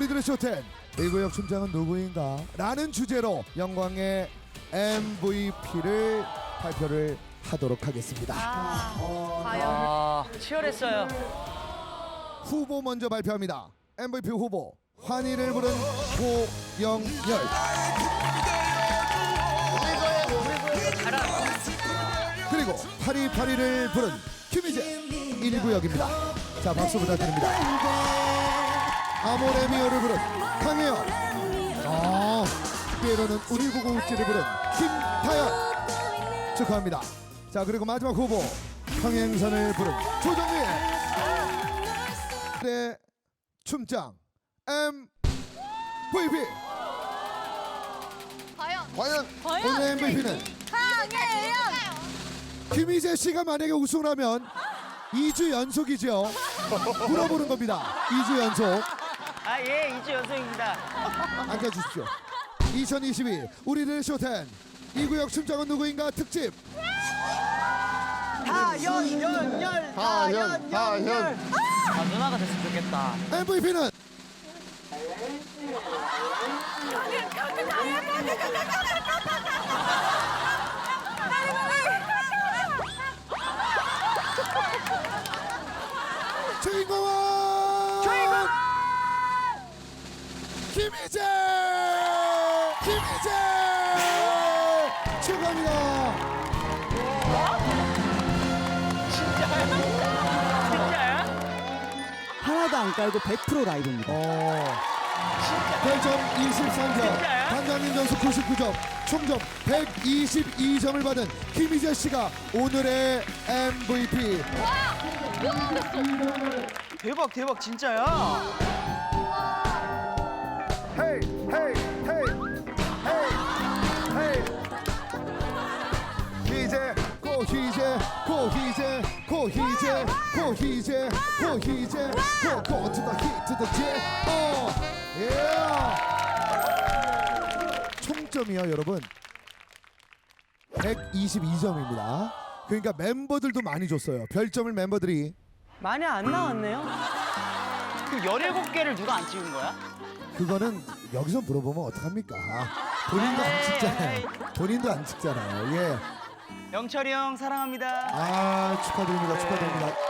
우리들의 쇼텐 이 구역 춤장은 누구인가? 라는 주제로 영광의 MVP를 발표를 하도록 하겠습니다. 과연 아, 치열했어요. 후보 먼저 발표합니다. MVP 후보 환희를 부른 고영열 그리고 파리파리를 부른 김희재 1구역입니다. 자 박수 부탁드립니다. 아모레미오를 부른 강혜영 아 때로는 우리 보고 웃지를 부른 김타연. 축하합니다. 자 그리고 마지막 후보 평행선을 부른 조정민 네 춤장 MVP 과연. 과연 오늘 MVP는? 강혜영 김희재 씨가 만약에 우승을 하면 2주 연속이죠. 물어보는 겁니다. 2주 연속 아, 예, 2주 연속입니다. 앉아주십시오. 2022 우리들 쇼텐 이 구역 춤장은 누구인가 특집 하연, 연, 열. 하현, 하현. 아, 누나가 됐으면 좋겠다. MVP는 김희재 김희재 축하합니다. 진짜야? 하나도 안 깔고 100% 라이브입니다. 어. 별점 23점, 진짜요? 단장님 점수 99점, 총점 122점을 받은 김희재 씨가 오늘의 MVP. 대박, 대박, 진짜야? 헤이 헤이 헤이 헤이 헤이 희재 고희재 고희재 고희재 고희재 고희재. 고고 to the hit to the jet 어 예. 총점이요 여러분. 122점입니다. 그러니까 멤버들도 많이 줬어요. 별점을 멤버들이. 많이 안 나왔네요. 그 17개를 누가 안 찍은 거야? 그거는 여기서 물어보면 어떡합니까? 본인도 안 찍잖아요. 본인도 안 찍잖아요. 예. 영철이 형 사랑합니다. 아 축하드립니다. 축하드립니다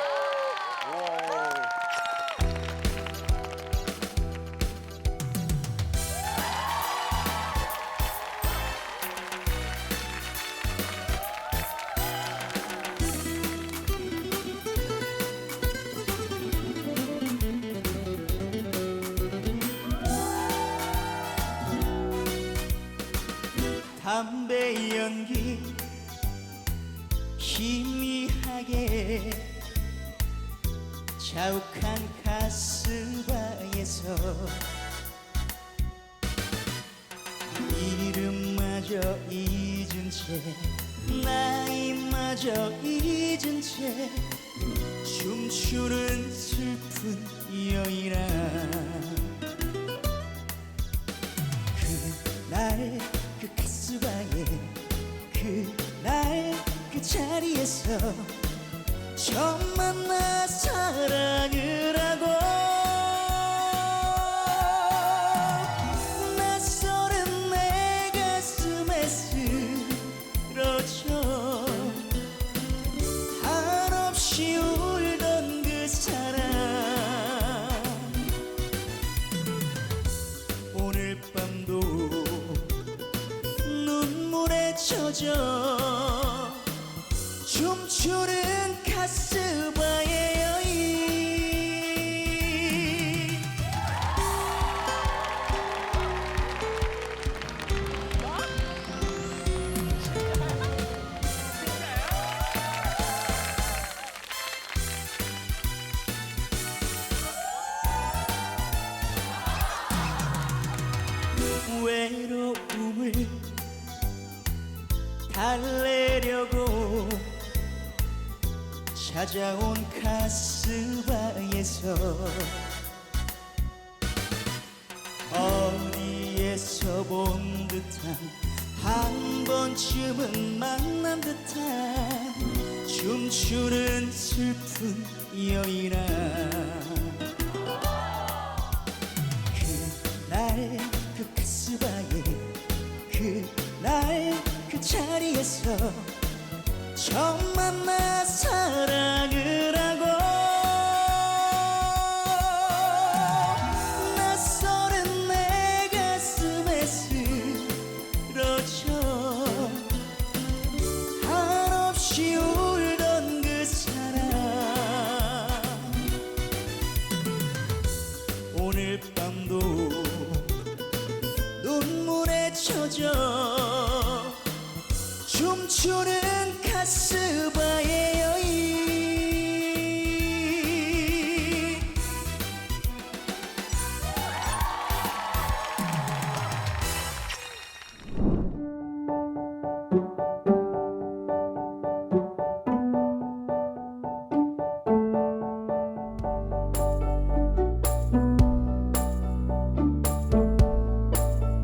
담배 연기 희미하게 자욱한 가스바에서 이름마저 잊은 채 나이마저 잊은 채 춤추는 슬픈 여인아. 그날 그 자리에서 처음 만나 사랑을 하고 낯설은 내 가슴에 쓰러져 한없이 울던 그 사람. 오늘 밤도 눈물에 젖어 춤추는 가스바의 여인 외로움을 달래려고 찾아온 가스바에서 어디에서 본 듯한 한 번쯤은 만난 듯한 춤추는 슬픈 여인아. 그날 그 가스바에 그날 그 자리에서 처음 만나 사랑을 하고 낯설은 내 가슴에 쓰러져 한없이 울던 그 사람. 오늘 밤도 눈물에 젖어 춤추는 가스바에